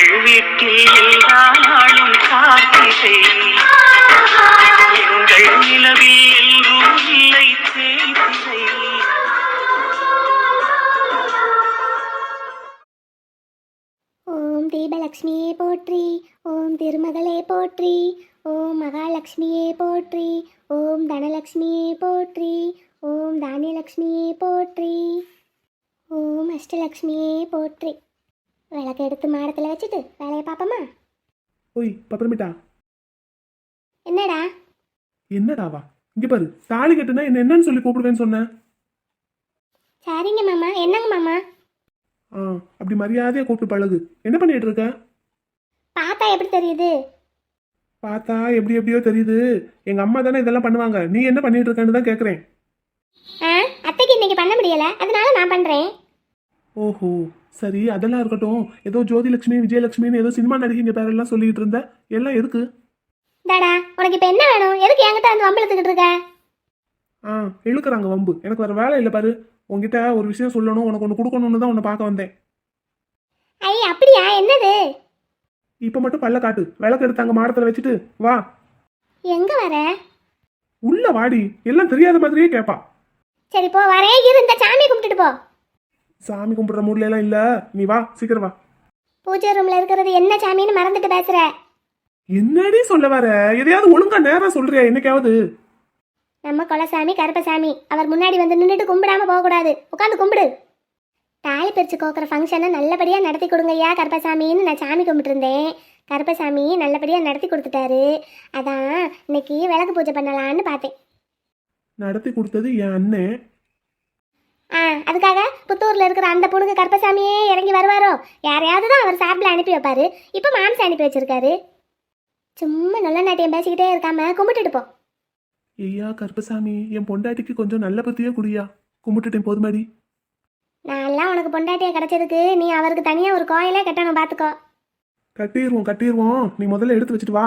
எங்கள் வீட்டில் எல்லா நாளும் காத்திரை. எங்கள் நிலவில் எல்லோரும் இல்லை தேய்திரை ஓம் தீபலக்ஷ்மியே போற்றி ஓம் திருமகளே போற்றி ஓம் மகாலட்சுமியே போற்றி ஓம் தனலக்ஷ்மியே போற்றி ஓம் தானியலக்ஷ்மியே போற்றி. ஓம் அஷ்டலக்ஷ்மியே போற்றி. விளக்கு எடுத்து மாடத்தில் வச்சுட்டு வேலையை பார்ப்போமா? ஓய் பப்பரமிட்டா என்னடா? என்னடாவா? இங்க பாரு தாலி கட்டுனா என்ன என்னன்னு சொல்லி கூப்பிடுவேன்னு சொன்னேன் சரிங்க மாமா என்னங்க மாமா? ஆ அப்படி மரியாதையா கூப்பிட்டு பழகு. என்ன பண்ணிட்டு இருக்க? பார்த்தா எப்படி தெரியுது? பார்த்தா எப்படி எப்படியோ தெரியுது. எங்க அம்மா தானே இதெல்லாம் பண்ணுவாங்க. நீ என்ன பண்ணிட்டு இருக்கன்னு தான் கேக்குறேன். அத்தைக்கு இன்னைக்கு பண்ண முடியல. அதனால நான் பண்ணுறேன் ஓஹோ சரி அதெல்லாம் இருக்கட்டும். ஏதோ ஜோதிலட்சுமி விஜயலட்சுமின்னு ஏதோ சினிமா நடிகைங்க பேரெல்லாம் சொல்லிட்டு இருந்த. எல்லாம் எதுக்கு? தாடா உனக்கு இப்போ என்ன வேணும்? எதுக்கு என்கிட்ட வந்து வம்பளத்துக்கிட்டு இருக்க? ஆ இழுக்கிறாங்க வம்பு. எனக்கு வேற வேலை இல்லை பாரு. உன்கிட்ட ஒரு விஷயம் சொல்லணும் உனக்கு ஒன்று கொடுக்கணும்னு தான் உன்னை பார்க்க வந்தேன். ஐ அப்படியா? என்னது? இப்போ மட்டும் பல்ல காட்டு. விளக்கு எடுத்து அங்கே மாடத்தில் வச்சுட்டு. வா. எங்கே வர? உள்ள வாடி. எல்லாம் தெரியாத மாதிரியே கேட்பா சரி போ வரே இரு இந்த சாமி கும்பிட்டுட்டு போ. சாமி கும்பிடுற மூட்ல எல்லாம் இல்ல. நீ வா சீக்கிரம் வா. பூஜை ரூம்ல இருக்கிறது என்ன சாமின்னு மறந்துட்டு பேசுற? என்னடி சொல்ல வர? எதையாவது ஒழுங்கா நேரம் சொல்றியா? என்னைக்காவது? நம்ம குலசாமி கருப்பசாமி அவர் முன்னாடி வந்து நின்றுட்டு கும்பிடாம போக கூடாது உட்காந்து கும்பிடு. தாலி பிரிச்சு கோக்குற ஃபங்க்ஷனை நல்லபடியா நடத்தி கொடுங்கய்யா கருப்பசாமின்னு நான் சாமி கும்பிட்டு இருந்தேன் கருப்பசாமி நல்லபடியா நடத்தி கொடுத்துட்டாரு. அதான் இன்னைக்கு விளக்கு பூஜை பண்ணலான்னு பார்த்தேன். நடத்தி கொடுத்தது என் அண்ணன். ஆ அதுக்காக புத்தூர்ல இருக்கிற அந்த பொண்ணுக்கு கருப்பசாமியே இறங்கி வருவாரோ? யாரையாவது தான் அவர் சார்பில் அனுப்பி வைப்பாரு. இப்போ மாம்சம் அனுப்பி வச்சிருக்காரு. சும்மா நல்ல நாட்டியம் பேசிக்கிட்டே இருக்காம கும்பிட்டுட்டு போ. ஐயா கருப்பசாமி என் பொண்டாட்டிக்கு கொஞ்சம் நல்ல பத்தியே குடியா. கும்பிட்டுட்டேன் போதுமாடி. நான்லாம் உனக்கு பொண்டாட்டியா கிடைச்சதுக்கு நீ அவருக்கு தனியாக ஒரு கோயிலே கட்டணும் பார்த்துக்கோ கட்டிடுவோம் கட்டிடுவோம் நீ முதல்ல எடுத்து வச்சுட்டு வா.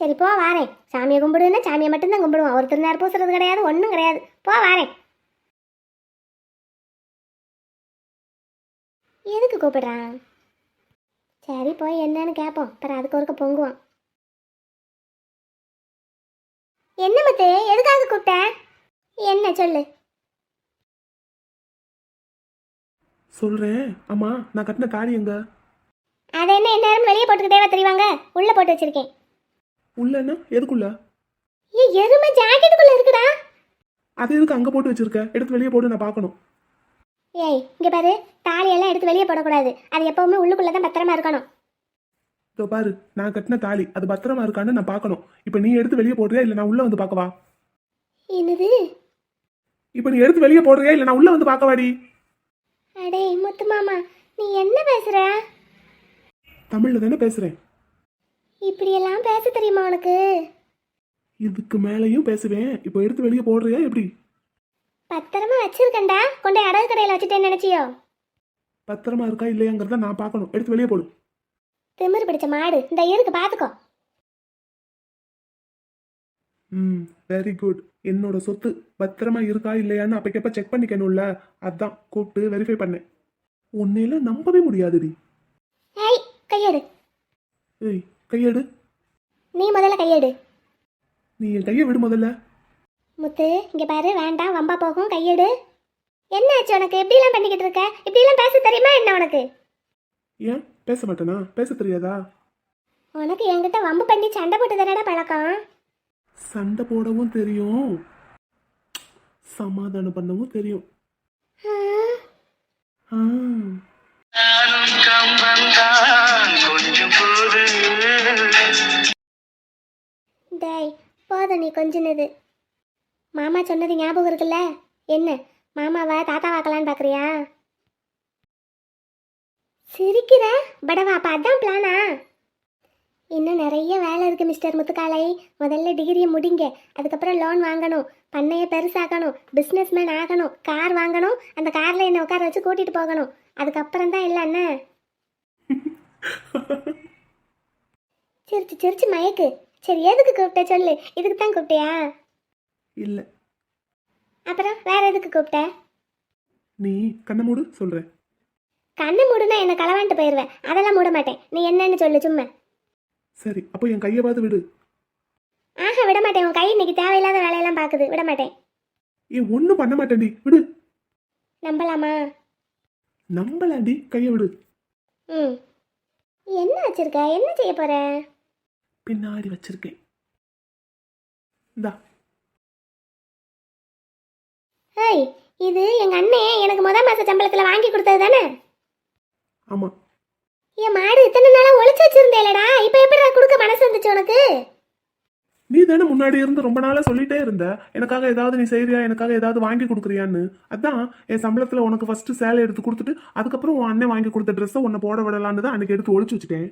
சரி போ வாரேன். சாமியை கும்பிடுன்னா சாமியை மட்டும்தான் கும்பிடுவோம். ஒரு திருநார் பூசுறது கிடையாது ஒன்றும் கிடையாது. போ வாரேன். எதுக்கு கூப்பிடுறான்? சரி போய் என்னன்னு கேட்போம் அப்புறம் அதுக்கு ஒருக்க பொங்குவான் என்ன முத்து எதுக்காக கூப்பிட்ட? என்ன சொல்லு? சொல்றேன். ஆமா நான் கட்டின தாலி எங்க? அதை என்ன எந்நேரம் வெளியே போட்டுக்கிட்டே தெரிவாங்க உள்ள போட்டு வச்சிருக்கேன். உள்ளன்னா எதுக்குள்ள? ஏ எருமை ஜாக்கெட்டுக்குள்ள இருக்குடா. அது எதுக்கு அங்க போட்டு வச்சிருக்க? எடுத்து வெளியே போட்டு நான் பார்க்கணும். ஏய் இங்க பாரு தாலியெல்லாம் எடுத்து வெளியே போடக்கூடாது. அது எப்பவுமே உள்ளுக்குள்ள தான் பத்திரமா இருக்கணும். இதோ பாரு நான் கட்டின தாலி. அது பத்திரமா இருக்கான்னு நான் பார்க்கணும். இப்போ நீ எடுத்து வெளியே போடுறியா இல்லை நான் உள்ள வந்து பார்க்கவா? என்னது? இப்போ நீ எடுத்து வெளியே போடுறியா இல்லை நான் உள்ள வந்து பார்க்கவாடி? அடே முத்து மாமா நீ என்ன பேசுற? தமிழ்ல தானே பேசுறேன். இப்படியெல்லாம் பேச தெரியுமா உனக்கு? இதுக்கு மேலேயும் பேசுவேன். இப்போ எடுத்து வெளியே போடுறியா எப்படி? பத்திரமா வச்சிருக்கேன்டா. கொண்டு அடகு கடையில் வச்சுட்டேன்னு நினைச்சியோ? பத்திரமா இருக்கா இல்லையாங்கிறத நான் பார்க்கணும். எடுத்து வெளியே போடு. திமிரு பிடிச்ச மாடு. இந்த இருக்கு பாத்துக்கோ ம் வெரி குட் என்னோட சொத்து பத்திரமா இருக்கா இல்லையான்னு அப்பக்கப்ப செக் பண்ணிக்கணும்ல. அதான் கூப்பிட்டு வெரிஃபை பண்ணேன். உன்னையெல்லாம் நம்பவே முடியாதுடி. ஏய் கையெடு. ஏய் கையெடு. நீ முதல்ல கையெடு. நீ என் கையை விடு முதல்ல. முத்து இங்க பாரு வேண்டாம் வம்பா போகும் கையெடு. என்ன ஆச்சு உனக்கு? எப்படிலாம் பண்ணிக்கிட்டு இருக்க? இப்படிலாம் பேச தெரியுமா என்ன உனக்கு? ஏன்? பேச மாட்டேனா? பேச தெரியாதா? உனக்கு என்கிட்ட வம்பு பண்ணி சண்டை போட்டு தானடா பழக்கம்? சண்டை போடவும் தெரியும். சமாதானம் பண்ணவும் தெரியும். டேய் போதும் நீ கொஞ்சினது. மாமா சொன்னது ஞாபகம் இருக்குல்ல? என்ன? மாமாவை தாத்தாவாக்கலான்னு பார்க்குறியா? சிரிக்கிற? படவா அப்போ அதான் பிளானா இன்னும் நிறைய வேலை இருக்குது மிஸ்டர் முத்துக்காலை. முதல்ல டிகிரியை முடிங்க. அதுக்கப்புறம் லோன் வாங்கணும். பண்ணையை பெருசாக்கணும். பிஸ்னஸ் மேன் ஆகணும். கார் வாங்கணும். அந்த காரில் என்னை உட்கார வச்சு கூட்டிகிட்டு போகணும். அதுக்கப்புறம் தான் இல்லை அண்ணா சிரிச்சு சிரிச்சு மயக்கு. சரி எதுக்கு கூப்பிட்ட சொல்லு? இதுக்கு தான் கூப்பிட்டியா? இல்லை. அப்புறம் வேற எதுக்கு கூப்பிட்ட? நீ கண்ணை மூடு சொல்கிறேன் கண்ணை மூடுனா என்ன களவான்ட்டு போயிடுவேன் அதெல்லாம் மூட மாட்டேன். நீ என்னன்னு சொல்லு சும்மா. சரி அப்போ என் கையை பார்த்து விடு. ஆஹா விட மாட்டேன். உன் கை இன்னைக்கு தேவையில்லாத வேலையெல்லாம் பார்க்குது. விட மாட்டேன். ஏன் ஒன்றும் பண்ண மாட்டேன்டி விடு. நம்பலாமா? நம்பலாண்டி கையை விடு. ம். என்ன வச்சிருக்க? என்ன செய்ய போற? பின்னாடி வச்சிருக்கேன். இந்தா. ஹேய் இது எங்க அண்ணே எனக்கு முத மாச சம்பளத்துல வாங்கி கொடுத்தது தானே? ஆமா. என் மாடு இத்தனை நாளா ஒளிச்சு வச்சிருந்தேலடா இப்போ எப்படிடா கொடுக்க மனசு வந்துச்சு உனக்கு? நீ தானே முன்னாடி இருந்து ரொம்ப நாளா சொல்லிட்டே இருந்த எனக்காக ஏதாவது நீ செய்றியா எனக்காக ஏதாவது வாங்கி கொடுக்குறியான்னு? அதான் என் சம்பளத்துல உனக்கு ஃபர்ஸ்ட் சேலை எடுத்து கொடுத்துட்டு அதுக்கப்புறம் உன் அண்ணன் வாங்கி கொடுத்த ட்ரெஸ்ஸை உன்னை போட விடலான்னு தான் அன்னைக்கு எடுத்து ஒளிச்சு வச்சுட்டேன்.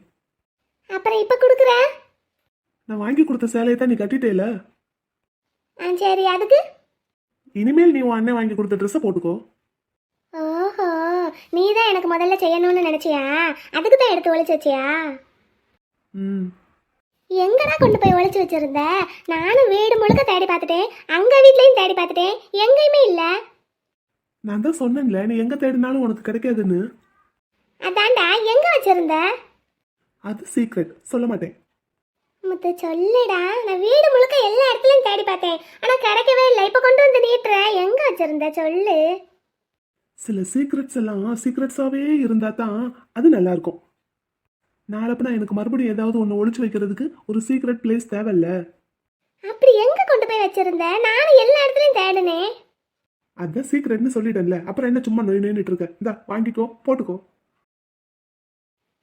அப்புறம் இப்போ கொடுக்குற? நான் வாங்கி கொடுத்த சேலையை தான் நீ கட்டிட்டேல? ஆ சரி அதுக்கு? இனிமேல் நீ உன் அண்ணன் வாங்கி கொடுத்த ட்ரெஸ்ஸை போட்டுக்கோ. ஓஹோ நீ தான் எனக்கு முதல்ல செய்யணும்னு நினைச்சியா? அதுக்கு தான் எடுத்து ஒளிச்சு வச்சியா? ம். எங்கடா கொண்டு போய் ஒளிச்சு வச்சிருந்த? நானும் வீடு முழுக்க தேடி பார்த்துட்டேன். அங்க வீட்லயும் தேடி பார்த்துட்டேன். எங்கேயுமே இல்ல. நான் தான் சொன்னேன்ல நீ எங்க தேடினாலும் உனக்கு கிடைக்காதுன்னு. அதான்டா எங்க வச்சிருந்த? அது சீக்ரெட் சொல்ல மாட்டேன். முத்து சொல்லுடா. நான் வீடு முழுக்க எல்லா இடத்துலயும் தேடி பார்த்தேன். ஆனா கிடைக்கவே இல்லை. இப்ப கொண்டு வந்து நீட்டுற. எங்க வச்சிருந்த? சொல்லு. சில சீக்ரெட்ஸ் எல்லாம் சீக்ரெட்ஸாவே இருந்தா தான் அது நல்லா இருக்கும். நாளப்ப நான் எனக்கு மறுபடியும் ஏதாவது ஒன்று ஒளிச்சு வைக்கிறதுக்கு ஒரு சீக்ரெட் பிளேஸ் தேவையில்ல. அப்படி எங்க கொண்டு போய் வச்சிருந்த? நானும் எல்லா இடத்துலயும் தேடினேன். அதான் சீக்ரெட்னு சொல்லிட்டேன்ல. அப்புறம் என்ன சும்மா நோய் நோயின்னு இருக்க? இந்தா வாங்கிக்கோ போட்டுக்கோ.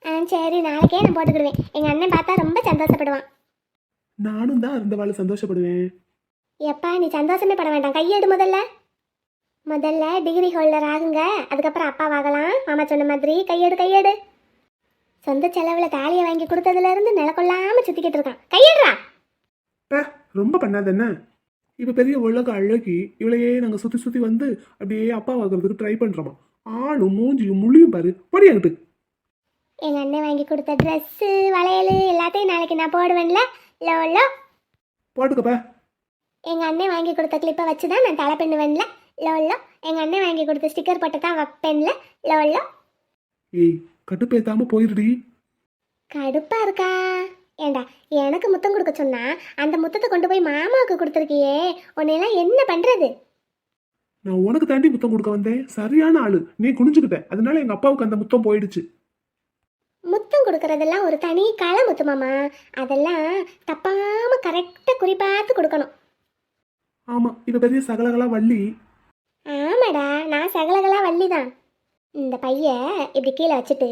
ஆ சரி நாளைக்கே நான் போட்டுக்கிடுவேன் எங்க அண்ணன் பார்த்தா ரொம்ப சந்தோஷப்படுவான். நானும் தான் இருந்தவாள் சந்தோஷப்படுவேன். எப்பா நீ சந்தோஷமே பட வேண்டாம். கையெடு முதல்ல. முதல்ல டிகிரி ஹோல்டர் ஆகுங்க. அதுக்கப்புறம் அப்பாவாகலாம். மாமா சொன்ன மாதிரி கையெடு கையெடு சொந்த செலவுல தாலியை வாங்கி கொடுத்ததுல இருந்து நிலக்கொள்ளாம சுத்திக்கிட்டு இருக்கான். கையெடுறா பே ரொம்ப பண்ணாத என்ன இவ பெரிய உலக அழகி இவளையே நாங்க சுத்தி சுத்தி வந்து அப்படியே அப்பா வாங்குறதுக்கு ட்ரை பண்றோமா. ஆளும் மூஞ்சியும் முள்ளியும் பாரு. படி அங்கிட்டு எங்க அண்ணன் வாங்கி கொடுத்த ட்ரெஸ்ஸு வளையல் எல்லாத்தையும் நாளைக்கு நான் போடுவேன்ல. Low low. போட்டுக்கப்பா. எங்க அண்ணன் வாங்கி கொடுத்த கிளிப்பை வச்சு தான் நான் தலை பின்னுவேன்ல. Low low. எங்க அண்ணன் வாங்கி கொடுத்த ஸ்டிக்கர் போட்டு தான் வைப்பேன்ல. Low low. ஏய் கட்டுப்பேத்தாம போயிருடி. கடுப்பா இருக்கா? ஏண்டா எனக்கு முத்தம் கொடுக்க சொன்னா அந்த முத்தத்தை கொண்டு போய் மாமாவுக்கு கொடுத்துருக்கியே. உன்னையெல்லாம் என்ன பண்றது? நான் உனக்கு தாண்டி முத்தம் கொடுக்க வந்தேன். சரியான ஆளு. நீ குனிஞ்சுக்கிட்ட. அதனால எங்க அப்பாவுக்கு அந்த முத்தம் போயிடுச்சு. முத்தம் கொடுக்கறதெல்லாம் ஒரு தனி களை முத்துமாமா அதெல்லாம் தப்பாம கரெக்டாக குறிப்பாத்து கொடுக்கணும். ஆமா இவ பெரிய சகலகலா வள்ளி. ஆமாடா நான் சகலகலா வள்ளி தான் இந்த பைய இப்படி கீழே வச்சுட்டு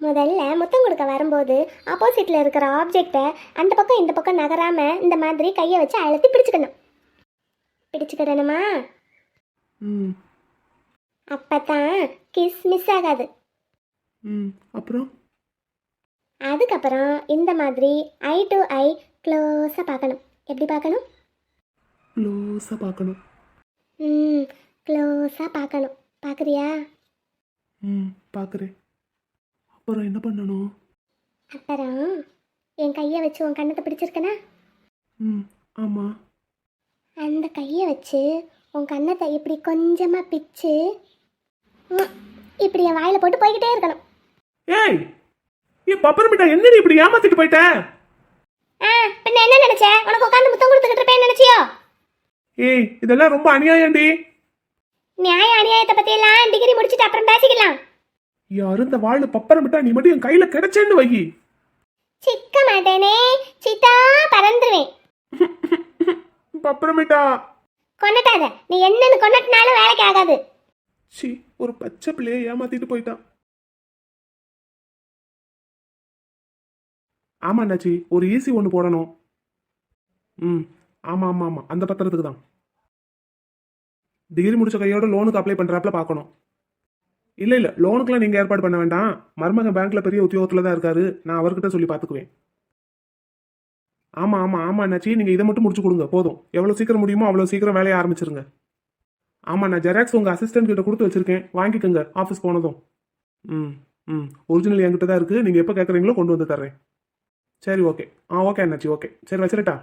முதல்ல முத்தம் கொடுக்க வரும்போது ஆப்போசிட்ல இருக்கிற ஆப்ஜெக்டை அந்த பக்கம் இந்த பக்கம் நகராம இந்த மாதிரி கையை வச்சு அழுத்தி பிடிச்சுக்கணும். பிடிச்சுக்கிடணுமா? ம். அப்பதான் கிஸ் மிஸ் ஆகாது. ம். அப்புறம்? அதுக்கப்புறம் இந்த மாதிரி ஐ டு ஐ க்ளோஸாக பார்க்கணும். எப்படி பார்க்கணும்? க்ளோஸா பார்க்கணும். ம். க்ளோஸாக பார்க்கணும். பார்க்குறியா? ம். பார்க்குறேன். அப்புறம் என்ன பண்ணணும்? அப்புறம் என் கையை வச்சு உன் கண்ணத்தை பிடிச்சிருக்கனா? ம். ஆமாம் அந்த கையை வச்சு உன் கண்ணத்தை இப்படி கொஞ்சமாக பிச்சு இப்படி என் வாயில் போட்டு போய்கிட்டே இருக்கணும். ஏய் ஏ பப்பரமிட்டா என்னடி இப்படி ஏமாத்திட்டு போயிட்ட? ஆ பின்ன என்ன நினைச்ச? உனக்கு உட்காந்து முத்தம் கொடுத்துக்கிட்டு இருப்பேன்னு நினைச்சியோ? ஏய் இதெல்லாம் ரொம்ப அநியாயம்டி. நியாய அநியாயத்தை பற்றியெல்லாம் டிகிரி முடிச்சுட்டு அப்புறம் பேசிக்கலாம். யாரும் இந்த வாழ் பப்பரமிட்டா நீ மட்டும் என் கையில கிடைச்சேன்னு வை சிக்க மாட்டேனே சித்தா பறந்துருவேன். பப்பரமிட்டா கொண்டுட்டாத நீ என்னன்னு கொண்டுட்டினாலும் வேலைக்கு ஆகாது. சி ஒரு பச்சை பிள்ளைய ஏமாத்திட்டு போயிட்டான் ஆமா அண்ணாச்சி ஒரு ஈசி ஒன்று போடணும். ம் ஆமா ஆமா ஆமா அந்த பத்திரத்துக்கு தான். டிகிரி முடிச்ச கையோட லோனுக்கு அப்ளை பண்றாப்ல பார்க்கணும். இல்ல இல்ல லோனுக்குலாம் நீங்க ஏற்பாடு பண்ண வேண்டாம். மருமகன் பேங்க்ல பெரிய உத்தியோகத்துல தான் இருக்காரு. நான் அவர்கிட்ட சொல்லி பார்த்துக்குவேன். ஆமாம் ஆமாம் ஆமாம் அண்ணாச்சி நீங்கள் இதை மட்டும் முடிச்சு கொடுங்க போதும். எவ்வளோ சீக்கிரம் முடியுமோ அவ்வளோ சீக்கிரம் வேலையை ஆரம்பிச்சிருங்க. ஆமாம் நான் ஜெராக்ஸ் உங்கள் அசிஸ்டன்ட் கிட்ட கொடுத்து வச்சிருக்கேன். வாங்கிக்கோங்க ஆஃபீஸ் போனதும். ம் ம். ஒரிஜினல் என்கிட்ட தான் இருக்குது நீங்கள் எப்போ கேட்குறீங்களோ கொண்டு வந்து தர்றேன். சரி ஓகே ஆ ஓகே அண்ணாச்சி ஓகே சரி வச்சிரட்டா.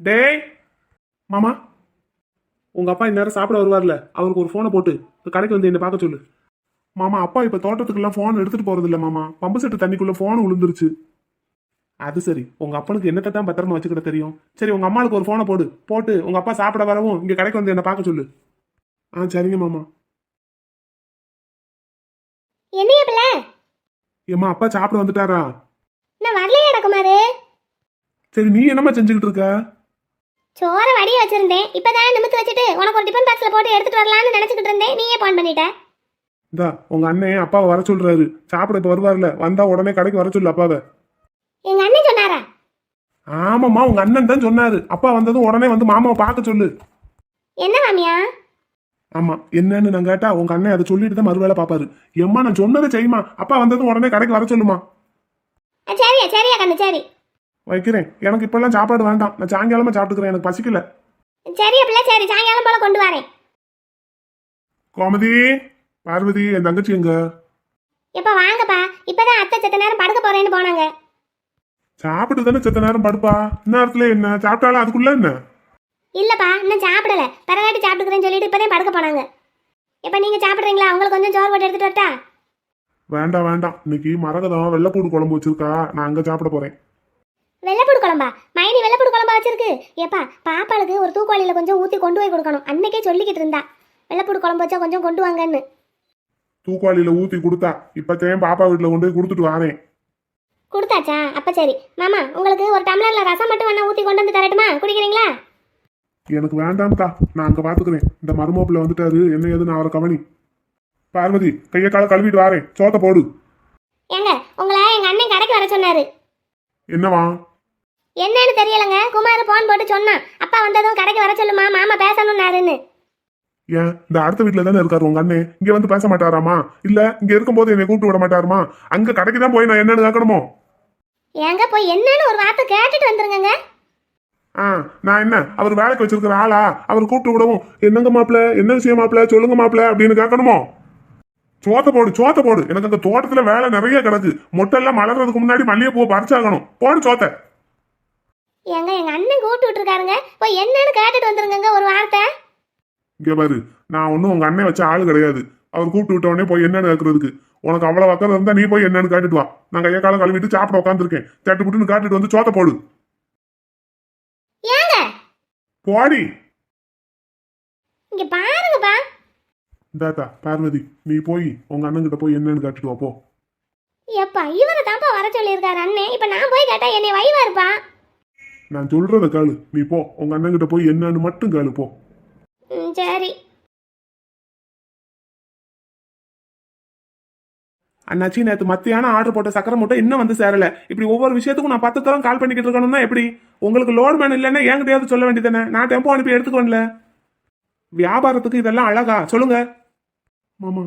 டேய் மாமா. உங்கள் அப்பா இந்நேரம் சாப்பிட வருவார்ல? அவருக்கு ஒரு ஃபோனை போட்டு கடைக்கு வந்து என்ன பார்க்க சொல்லு. மாமா அப்பா இப்போ தோட்டத்துக்குலாம் ஃபோன் எடுத்துகிட்டு போகிறதில்ல மாமா. பம்பு செட்டு தண்ணிக்குள்ளே ஃபோன் விழுந்துருச்சு அது சரி. உங்க அப்பனுக்கு என்னத்தை தான் பத்திரமா வச்சுக்கிட தெரியும்? சரி உங்க அம்மாளுக்கு ஒரு ஃபோனை போடு. போட்டு உங்க அப்பா சாப்பிட வரவும் இங்க கடைக்கு வந்து என்ன பார்க்க சொல்லு. ஆ சரிங்க மாமா. என்னைய பிள்ளை? ஏம்மா அப்பா சாப்பிட வந்துட்டாரா? நான் வரலையா குமாரு. சரி நீ என்னம்மா செஞ்சுக்கிட்டு இருக்க? சோற வடிய வச்சிருந்தேன். இப்பதான் நிமித்து வச்சுட்டு உனக்கு ஒரு டிஃபன் பாக்ஸ்ல போட்டு எடுத்துட்டு வரலாம்னு நினைச்சுக்கிட்டு இருந்தேன். நீயே போன் பண்ணிட்ட. இந்தா உங்க அண்ணன் அப்பாவை வர சொல்றாரு. சாப்பிட இப்ப வருவார்ல வந்தா உடனே கடைக்கு வர சொல்லு அப்பாவை. எங்க அண்ணன் சொன்னாரா? ஆமாம்மா உங்க அண்ணன் தான் சொன்னாரு. அப்பா வந்ததும் உடனே வந்து மாமாவை பார்க்க சொல்லு. என்ன மாமியா? ஆமா என்னன்னு நான் கேட்டா உங்க அண்ணன் அதை சொல்லிட்டு தான் மறுவேளை பாப்பாரு எம்மா நான் சொன்னதை செய்யுமா? அப்பா வந்ததும் உடனே கடைக்கு வர சொல்லுமா? ஆ, சரியா சரியா கண்ணு சரி. வைக்கிறேன். எனக்கு இப்பெல்லாம் சாப்பாடு வேண்டாம். நான் சாயங்காலமா சாப்பிட்டுக்கிறேன். எனக்கு பசிக்கல. சரியா பிள்ளை சரி. சாயங்காலம் போல கொண்டு வரேன். கோமதி பார்வதி என் தங்கச்சி எங்க? எப்ப வாங்கப்பா. இப்பதான் அத்தை செத்த நேரம் படுக்க போறேன்னு போனாங்க. சாப்பிட்டு தானே செத்த நேரம் படுப்பா? இந்நேரத்துல என்ன? சாப்பிட்டாலும் அதுக்குள்ள என்ன? இல்லப்பா இன்னும் சாப்பிடல. பரவாட்டி சாப்பிட்டுக்கிறேன்னு சொல்லிட்டு இப்பதான் படுக்க போனாங்க. எப்ப நீங்க சாப்பிடுறீங்களா? உங்களுக்கு கொஞ்சம் சோறு போட்டு எடுத்துட்டு வரட்டா? வேண்டாம் வேண்டாம். இன்னைக்கு மரகதம் வெள்ளைப்பூடு குழம்பு வச்சிருக்கா. நான் அங்க சாப்பிட போறேன். வெள்ளைப்பூடு குழம்பா? மைனி வெள்ளைப்பூடு குழம்பா வச்சிருக்கு. ஏப்பா பாப்பாளுக்கு ஒரு தூக்குவாளியில கொஞ்சம் ஊத்தி கொண்டு போய் கொடுக்கணும். அன்னைக்கே சொல்லிக்கிட்டு இருந்தா. வெள்ளைப்பூடு குழம்பு வச்சா கொஞ்சம் கொண்டு வாங்கன்னு. தூக்குவாளியில ஊத்தி கொடுத்தா. இப்பத்தேன் பாப்பா வீட்டுல கொண்டு போய் கொடுத்துட்டு வாரேன். கொடுத்தாச்சா? அப்ப சரி. மாமா உங்களுக்கு ஒரு டம்ளர்ல ரசம் மட்டும் வேணா ஊத்தி கொண்டு வந்து தரட்டுமா? குடிக்கிறீங்களா? எனக்கு வேண்டாம்க்கா. நான் அங்க பாத்துக்கிறேன் இந்த மருமப்பிள்ள வந்துட்டாரு. என்ன ஏது நான் அவரை கவனி. பார்வதி கையை கால கழுவிட்டு வாரேன். சோத்த போடு. ஏங்க உங்களை எங்க அண்ணன் கடைக்கு வர சொன்னாரு. என்னவா? என்னன்னு தெரியலங்க. குமார் போன் போட்டு சொன்னான். அப்பா வந்ததும் கடைக்கு வர சொல்லுமா? மாமா பேசணும்னாருன்னு. ஏன்? இந்த அடுத்த வீட்டுல தானே இருக்காரு உங்க அண்ணன் இங்க வந்து பேச மாட்டாராமா? இல்ல இங்க இருக்கும்போது என்னை கூப்பிட்டு விட மாட்டாருமா? அங்க கடைக்கு தான் போய் நான் என்னன்னு கேட்கணுமோ? ஏங்க போய் என்னன்னு ஒரு வார்த்தை கேட்டுட்டு வந்துருங்கங்க. ஆ நான் என்ன? அவர் வேலைக்கு வச்சிருக்கிற ஆளா? அவர் கூப்பிட்டு விடவும் என்னங்க மாப்பிள? என்ன விஷயம் மாப்பிள? சொல்லுங்க மாப்பிள அப்படின்னு கேட்கணுமோ? சோத்த போடு சோத்த போடு. எனக்கு அந்த தோட்டத்துல வேலை நிறைய கிடக்கு. மொட்டெல்லாம் மலர்றதுக்கு முன்னாடி மல்லிகைப்பூவை பறிச்சாகணும். போடு சோத்த. ஏங்க எங்க அண்ணன் கூப்பிட்டு விட்டுருக்காருங்க. போய் என்னன்னு கேட்டுட்டு வந்துருங்கங்க ஒரு வார்த்தை. இங்க பாரு நான் ஒன்றும் உங்க அண்ணன் வச்ச ஆளு கிடையாது. அவர் கூப்பிட்டு விட்ட உடனே போய் என்னன்னு கேட்கறதுக்கு உனக்கு அவ்வளவு அக்கறை இருந்தா நீ போய் என்னன்னு கேட்டுட்டு வா. நான் கையை காலம் கழுவிட்டு சாப்பிட உட்காந்துருக்கேன் தட்டு புட்டுன்னு காட்டிட்டு வந்து சோத்த போடு. ஏங்க? போடி. இங்க பாருங்கப்பா. இந்தாத்தா பார்வதி நீ போய் உங்க அண்ணன் கிட்ட போய் என்னன்னு கேட்டுட்டு வா போ. எப்பா இவரை தான்ப்பா வர சொல்லியிருக்காரு அண்ணன் இப்ப நான் போய் கேட்டா என்னை வைவா இருப்பா நான் சொல்றத கேளு. நீ போ. உங்க அண்ணன் கிட்ட போய் என்னன்னு மட்டும் கேளு போ. சரி. அண்ணாச்சி நேற்று மத்தியானம் ஆர்டர் போட்ட சக்கரை மூட்டை இன்னும் வந்து சேரல. இப்படி ஒவ்வொரு விஷயத்துக்கும் நான் பத்து தரம் கால் பண்ணிக்கிட்டு இருக்கணும்னா எப்படி? உங்களுக்கு லோடு மேன் இல்லைன்னா என்கிட்டயாவது சொல்ல வேண்டியதானே நான் டெம்போ அனுப்பி எடுத்துக்கோன்ல. வியாபாரத்துக்கு இதெல்லாம் அழகா. சொல்லுங்க. மாமா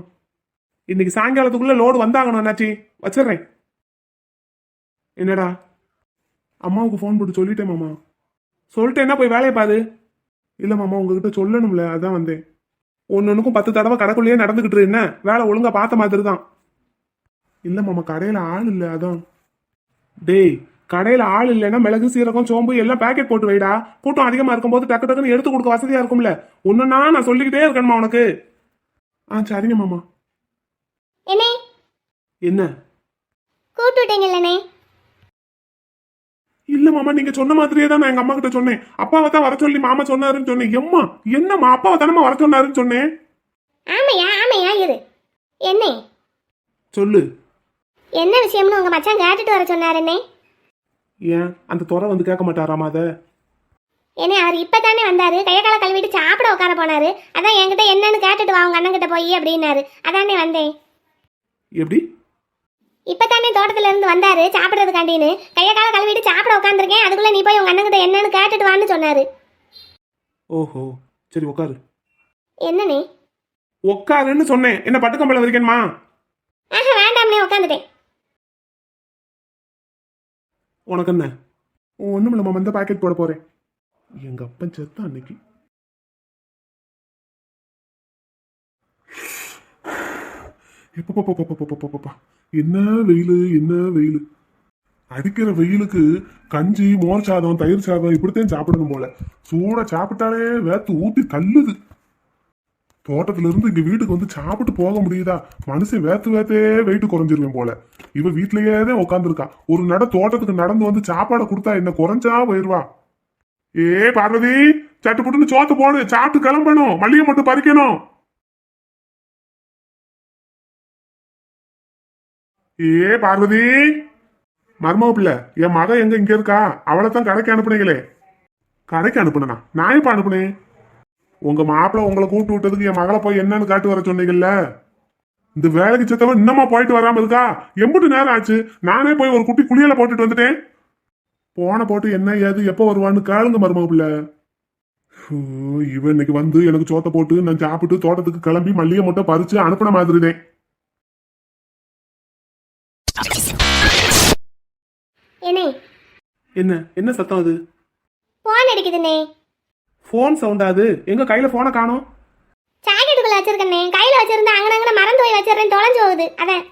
இன்னைக்கு சாயங்காலத்துக்குள்ள லோடு வந்தாகணும் அண்ணாச்சி. வச்சிடுறேன். என்னடா? அம்மாவுக்கு ஃபோன் போட்டு சொல்லிட்டேன் மாமா. சொல்லிட்டேன்னா போய் வேலையை பாரு? இல்ல மாமா உங்ககிட்ட சொல்லணும்ல அதான் வந்தேன். ஒன்னொன்னுக்கும் பத்து தடவை கடைக்குள்ளேயே நடந்துகிட்டு என்ன? வேலை ஒழுங்கா பார்த்த மாதிரி தான் இல்ல மாமா கடையில ஆள் இல்ல அதான். டேய் கடையில ஆள் இல்லைன்னா மிளகு சீரகம் சோம்பு எல்லாம் பேக்கெட் போட்டு வைடா. கூட்டம் அதிகமா இருக்கும்போது டக்கு டக்குன்னு எடுத்து கொடுக்க வசதியா இருக்கும்ல. ஒண்ணுன்னா நான் சொல்லிக்கிட்டே இருக்கணுமா உனக்கு? ஆ சரிங்க மாமா. என்னே? இல்ல மாமா நீங்க சொன்ன மாதிரியே தான் நான் எங்க அம்மா கிட்ட சொன்னேன். அப்பாவை தான் வர சொல்லி மாமா சொன்னாருன்னு சொன்னேன். எம்மா என்னம்மா அப்பாவை தானம்மா வர சொன்னாருன்னு சொன்னேன். ஆமையா ஆமையா இரு. என்னே? சொல்லு. என்ன விஷயம்னு உங்க மச்சான் கேட்டுட்டு வர சொன்னாருண்ணே ஏன்? அந்த துறை வந்து கேட்க மாட்டாராமா அதை? ஏன்னே அவர் இப்பதானே வந்தாரு. கைய கால கழுவிட்டு சாப்பிட உட்கார போனாரு. அதான் என்கிட்ட என்னன்னு கேட்டுட்டு வா உங்க அண்ணன் கிட்ட போய் அப்படின்னாரு. அதானே வந்தேன். எப்படி? இப்போ தானே தோட்டத்துலேருந்து வந்தாரு சாப்பிட்றதுக்காண்டின்னு. கையை காலை கழுவிட்டு சாப்பிட உட்காந்துருக்கேன் அதுக்குள்ளே நீ போய் உங்கள் அண்ணன்கிட்ட என்னன்னு கேட்டுட்டு வான்னு சொன்னார். ஓஹோ சரி உட்காரு. என்னண்ணே? உட்காருன்னு சொன்னேன். என்ன பட்டுக்கம்பளம் இருக்கேன்மா ஆஹா வேண்டாம்னே உட்காந்துட்டேன். உனக்கு என்ன? ஒன்றும் இல்லை மாமா பாக்கெட் போட போகிறேன் எங்கள் அப்பன் செத்தான் அன்னைக்கு. எப்பப்பா என்ன வெயில் என்ன வெயில்? அடிக்கிற வெயிலுக்கு கஞ்சி மோர் சாதம் தயிர் சாதம் இப்படித்தான் சாப்பிடணும் போல. சூட சாப்பிட்டாலே வேத்து ஊத்தி தள்ளுது. தோட்டத்துல இருந்து இங்க வீட்டுக்கு வந்து சாப்பிட்டு போக முடியுதா? மனுஷன் வேத்து வேத்தே வெயிட் குறைஞ்சிருவேன் போல. இவ வீட்லயே தான் உட்காந்துருக்கா ஒரு நட தோட்டத்துக்கு நடந்து வந்து சாப்பாடை கொடுத்தா என்ன குறைஞ்சா போயிருவா? ஏ பார்வதி சட்டு புட்டுன்னு சோத்து போடு. சாப்பிட்டு கிளம்பணும். மல்லிகை மட்டும் பறிக்கணும். ஏ பார்வதி! மர்மவ பிள்ளை என் மகன் எங்க இங்க இருக்கா? அவளை தான் கடைக்கு அனுப்புனீங்களே. கடைக்கு அனுப்புனா நான் இப்ப அனுப்புனேன்? உங்க மாப்பிள்ள உங்களை கூட்டு விட்டதுக்கு என் மகளை போய் என்னன்னு காட்டு வர சொன்னீங்கல்ல? இந்த வேலைக்கு செத்தவன் இன்னமா போயிட்டு வராம இருக்கா? எம்பிட்டு நேரம் ஆச்சு. நானே போய் ஒரு குட்டி குளியல போட்டுட்டு வந்துட்டேன். போன போட்டு என்ன ஏது எப்போ வருவான்னு கேளுங்க மருமக பிள்ளை. ஹோ, இவன் இன்னைக்கு வந்து எனக்கு சோத்த போட்டு நான் சாப்பிட்டு தோட்டத்துக்கு கிளம்பி மல்லிகை மட்டும் பறிச்சு அனுப்புன மாதிரி என்னே? என்ன? என்ன சத்தம் அது? போன் அடிக்குதுண்ணே ஃபோன் சவுண்டா அது? எங்க கையில போனை காணோம். ஜாக்கெட்டுக்குள்ள வச்சிருக்கேனே கையில வச்சிருந்தா அங்கே அங்கே மறந்து போய் வச்சிடுறேன் தொலைஞ்சு போகுது. அதான்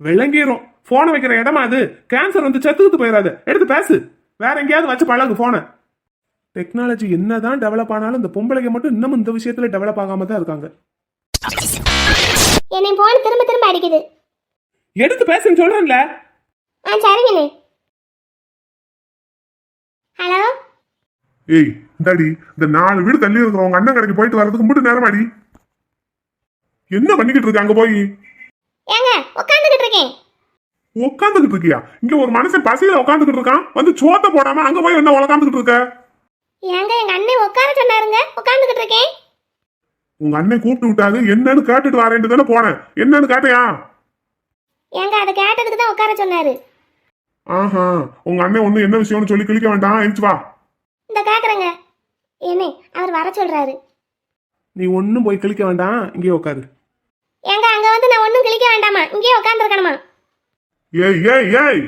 விளங்கிரும். போனை வைக்கிற இடமா அது? கேன்சர் வந்து செத்துக்கிட்டு போயிடாது எடுத்து பேசு. வேற எங்கேயாவது வச்சு பழகு போனை டெக்னாலஜி என்னதான் டெவலப் ஆனாலும் இந்த பொம்பளைங்க மட்டும் இன்னமும் இந்த விஷயத்துல டெவலப் ஆகாம தான் இருக்காங்க. என்னை போன் திரும்ப திரும்ப அடிக்குது. எடுத்து பேசுன்னு சொல்றேன்ல. ஆ சரிங்கண்ணே ஹலோ? ஏய் இந்தாடி இந்த நாலு வீடு தள்ளி இருக்கிற உங்க அண்ணன் கடைக்கு போயிட்டு வர்றதுக்கு மட்டும் நேரமாடி. என்ன பண்ணிக்கிட்டு இருக்க அங்க போய்? ஏங்க உட்காந்துக்கிட்டு இருக்கேன். உட்காந்துக்கிட்டு இருக்கியா? இங்க ஒரு மனுஷன் பசியில உட்காந்துக்கிட்டு இருக்கான் வந்து சோத்த போடாம அங்க போய் என்ன உட்காந்துக்கிட்டு இருக்க? ஏங்க எங்க அண்ணன் உட்கார சொன்னாருங்க உட்காந்துக்கிட்டு இருக்கேன். உங்க அண்ணன் கூப்பிட்டு விட்டாரு என்னன்னு கேட்டுட்டு வரேன்ட்டு தானே போனேன். என்னன்னு கேட்டியா? ஏங்க அதை கேட்டதுக்கு தான் உட்கார சொன்னாரு. ஆஹா உங்க அண்ணன் ஒண்ணு என்ன விஷயம்னு சொல்லி கிளிக்க வேண்டாம் எந்திச்சு வா. இந்த கேக்குறேங்க. என்னே அவர் வர சொல்றாரு. நீ ஒன்னும் போய் கிளிக்க வேண்டாம் இங்கே உட்காரு. ஏங்க அங்க வந்து நான் ஒன்றும் கிளிக்க வேண்டாமா? இங்கேயே உட்காந்துருக்கணுமா ஏய் ஏய் ஏய்!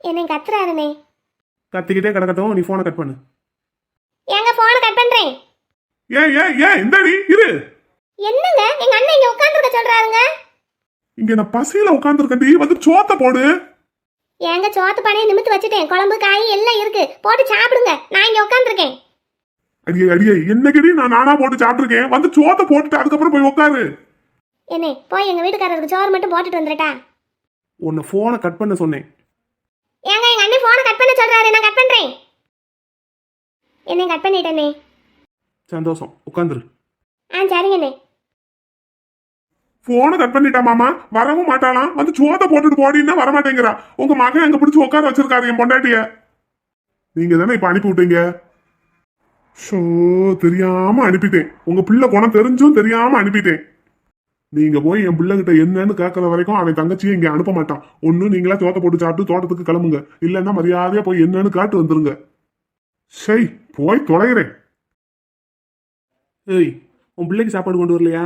என்னை கத்துறாருனே. கத்திக்கிட்டே கிடக்கட்டும் நீ போனை கட் பண்ணு. ஏங்க போனை கட் பண்றேன். ஏய் ஏய் ஏய் இந்தாடி இரு. என்னங்க எங்க அண்ணன் இங்க உட்காந்துருக்க சொல்றாருங்க? இங்க நான் பசியில உட்காந்துருக்கண்டி வந்து சோத்த போடு. ஏங்க சோத்து பானையை நிமித்து வச்சுட்டேன். குழம்பு காய் எல்லாம் இருக்கு. போட்டு சாப்பிடுங்க. நான் இங்க உட்காந்துருக்கேன் அடியே அடியே என்னக்கடி நான் நானா போட்டு சாப்பிட்டுருக்கேன்? வந்து சோத்த போட்டுட்டு அதுக்கப்புறம் போய் உட்காரு. என்னே போய் எங்க வீட்டுக்காரருக்கு சோறு மட்டும் போட்டுட்டு வந்துடட்டா உன்னை போனை கட் பண்ண சொன்னேன். ஏங்க எங்க அண்ணன் போனை கட் பண்ண சொல்றாரு. நான் கட் பண்றேன். என்னை கட் பண்ணிட்டேனே. சந்தோஷம். உட்காந்துரு ஆ சரிங்கண்ணே. போனை கட் பண்ணிட்டா மாமா? வரவும் மாட்டாளாம் வந்து சோத்த போட்டுட்டு போடின்னா வரமாட்டேங்கிறா. உங்க மகன் அங்க பிடிச்சு உட்கார வச்சிருக்காரு என் பொண்டாட்டிய. நீங்க தானே இப்ப அனுப்பி விட்டீங்க? ஷோ தெரியாம அனுப்பிட்டேன். உங்க பிள்ளை குணம் தெரிஞ்சும் தெரியாம அனுப்பிட்டேன். நீங்க போய் என் பிள்ளைகிட்ட என்னன்னு கேட்கற வரைக்கும் அவன் தங்கச்சியை இங்க அனுப்ப மாட்டான். ஒன்னும் நீங்களா சோத்த போட்டு சாப்பிட்டு தோட்டத்துக்கு கிளம்புங்க. இல்லைன்னா மரியாதையா போய் என்னன்னு காட்டு வந்துருங்க. சரி போய் தொலைகிறேன். ஏய் உன் பிள்ளைக்கு சாப்பாடு கொண்டு வரலையா?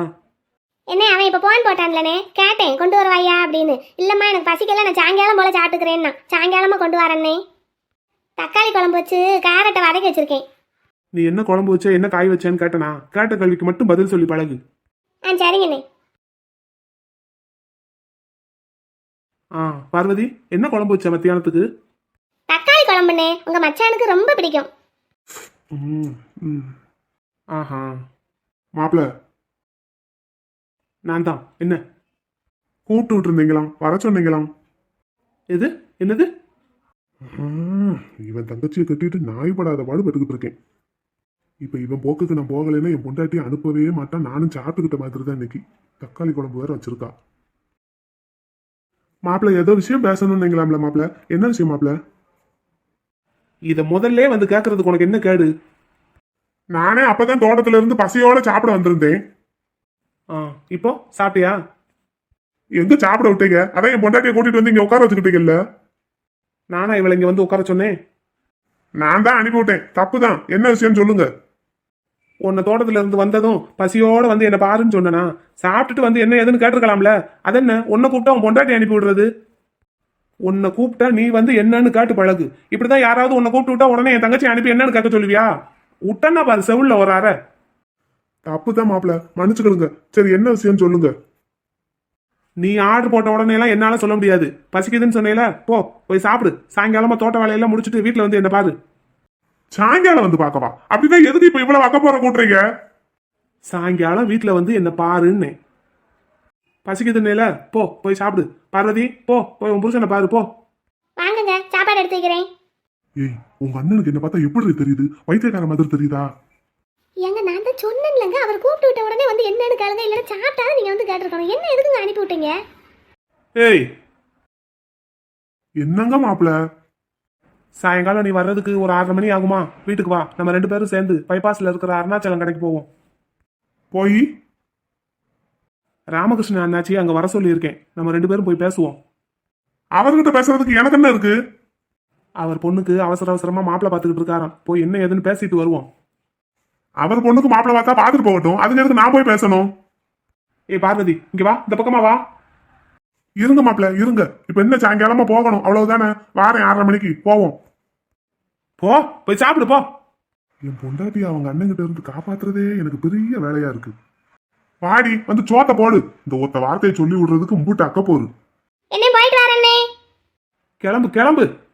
என்ன அவன் இப்போ போன் போட்டான்லனே கேட்டேன் கொண்டு வருவாயா அப்படின்னு. இல்லம்மா எனக்கு பசிக்கல நான் சாயங்காலம் போல சாப்பிட்டுக்கிறேன்னா சாயங்காலமா கொண்டு வரேன்னே. தக்காளி குழம்பு வச்சு கேரட்டை வதக்கி வச்சிருக்கேன். நீ என்ன குழம்பு வச்ச என்ன காய் வச்சேன்னு கேட்டனா? கேட்ட கல்விக்கு மட்டும் பதில் சொல்லி பழகு. ஆ சரிங்கண்ணே. ஆ பார்வதி என்ன குழம்பு வச்ச மத்தியானத்துக்கு? தக்காளி குழம்புண்ணே உங்க மச்சானுக்கு ரொம்ப பிடிக்கும். ஆஹா. மாப்பிள நான் தான் என்ன? கூப்பிட்டு விட்டுருந்தீங்களாம் வர சொன்னீங்களாம் எது? என்னது? இவன் தங்கச்சியை கட்டிட்டு நாய் படாத பாடு பட்டுக்கிட்டு இருக்கேன். இப்ப இவன் போக்குக்கு நான் போகலைன்னா என் பொண்டாட்டி அனுப்பவே மாட்டான். நானும் சாப்பிட்டுக்கிட்ட மாதிரி தான் இன்னைக்கு. தக்காளி குழம்பு வேற வச்சிருக்கா. மாப்பிள ஏதோ விஷயம் பேசணும்னீங்களாம்ல மாப்பிள? என்ன விஷயம் மாப்பிள? இத முதல்ல வந்து கேட்கறதுக்கு உனக்கு என்ன கேடு? நானே அப்பதான் தோட்டத்துல இருந்து பசியோட சாப்பிட வந்திருந்தேன். ஆ இப்போ சாப்பிட்டியா? எங்க சாப்பிட விட்டீங்க? அதான் என் பொண்டாட்டியை கூட்டிட்டு வந்து இங்க உட்கார வச்சுக்கிட்டீங்கல்ல நானா இவளை இங்க வந்து உட்கார சொன்னேன். நான் தான் அனுப்பிவிட்டேன் தப்பு தான் என்ன விஷயம் சொல்லுங்க. உன்னை தோட்டத்துல இருந்து வந்ததும் பசியோட வந்து என்ன பாருன்னு சொன்னனா? சாப்பிட்டுட்டு வந்து என்ன ஏதுன்னு கேட்டிருக்கலாம்ல. அதென்ன? உன்னை கூப்பிட்டா உன் பொண்டாட்டி அனுப்பி விடுறது? உன்னை கூப்பிட்டா நீ வந்து என்னன்னு கேட்டு பழகு. இப்படிதான் யாராவது உன்னை கூப்பிட்டு விட்டா உடனே என் தங்கச்சி அனுப்பி என்னன்னு கேட்க சொல்லுவியா? விட்டன்னா பாரு செவுல்ல ஒரு அரை தப்பு தான் மாப்பிள மன்னிச்சுக்கிடுங்க. சரி என்ன விஷயம் சொல்லுங்க. நீ ஆர்டர் போட்ட உடனே எல்லாம் என்னால சொல்ல முடியாது. பசிக்குதுன்னு சொன்னேல? போ போய் சாப்பிடு. சாயங்காலமா தோட்ட வேலையெல்லாம் முடிச்சிட்டு வீட்டுல வந்து என்ன பாரு. சாயங்காலம் வந்து பார்க்கவா? அப்படிதான் எதுக்கு இப்ப இவ்வளவு அக்க போற கூட்டுறீங்க? சாயங்காலம் வீட்டுல வந்து என்ன பாருன்னு பசிக்குதுன்னேல? போ போய் சாப்பிடு. பார்வதி போ போய் உன் புருஷனை பாரு போ. வாங்குங்க சாப்பாடு எடுத்து வைக்கிறேன். ஏய் உங்க அண்ணனுக்கு என்ன பார்த்தா எப்படி தெரியுது? வைத்தியக்கார மாதிரி தெரியுதா? ஏங்க நான் தான் சொன்னேன்லங்க. அவர் கூப்பிட்டு விட்ட உடனே வந்து என்னன்னு கேளுங்க. இல்லைன்னா சாப்பிட்டாலும் நீங்கள் வந்து கேட்டிருக்கணும். என்ன எதுக்குங்க அனுப்பி விட்டீங்க? ஏய் என்னங்க மாப்பிள? சாயங்காலம் நீ வர்றதுக்கு ஒரு ஆறரை மணி ஆகுமா? வீட்டுக்கு வா. நம்ம ரெண்டு பேரும் சேர்ந்து பைபாஸில் இருக்கிற அருணாச்சலம் கடைக்கு போவோம். போய் ராமகிருஷ்ணன் அண்ணாச்சி அங்கே வர சொல்லியிருக்கேன். நம்ம ரெண்டு பேரும் போய் பேசுவோம். அவர்கிட்ட பேசுறதுக்கு எனக்கு என்ன இருக்கு? அவர் பொண்ணுக்கு அவசர அவசரமா மாப்பிள்ள பார்த்துக்கிட்டு இருக்காராம். போய் என்ன ஏதுன்னு பேசிட்டு வருவோம். அவர் பொண்ணுக்கு மாப்பிள பார்த்தா பாத்துட்டு போகட்டும். அதுக்கு எதுக்கு நான் போய் பேசணும். ஏய் பார்வதி இங்க வா. இந்த பக்கமா வா. இருங்க மாப்பிள இருங்க. இப்ப என்ன சாயங்காலமா போகணும். அவ்வளவுதானே? வாரேன் ஆறரை மணிக்கு. போவோம். போ போய் சாப்பிடு போ. என் பொண்டாட்டி அவங்க அண்ணன்கிட்ட இருந்து காப்பாத்துறதே எனக்கு பெரிய வேலையா இருக்கு. வாடி வந்து சோத்த போடு. இந்த ஒத்த வார்த்தையை சொல்லி விடுறதுக்கு முட்டு அக்க வரேன்னே. கிளம்பு கிளம்பு.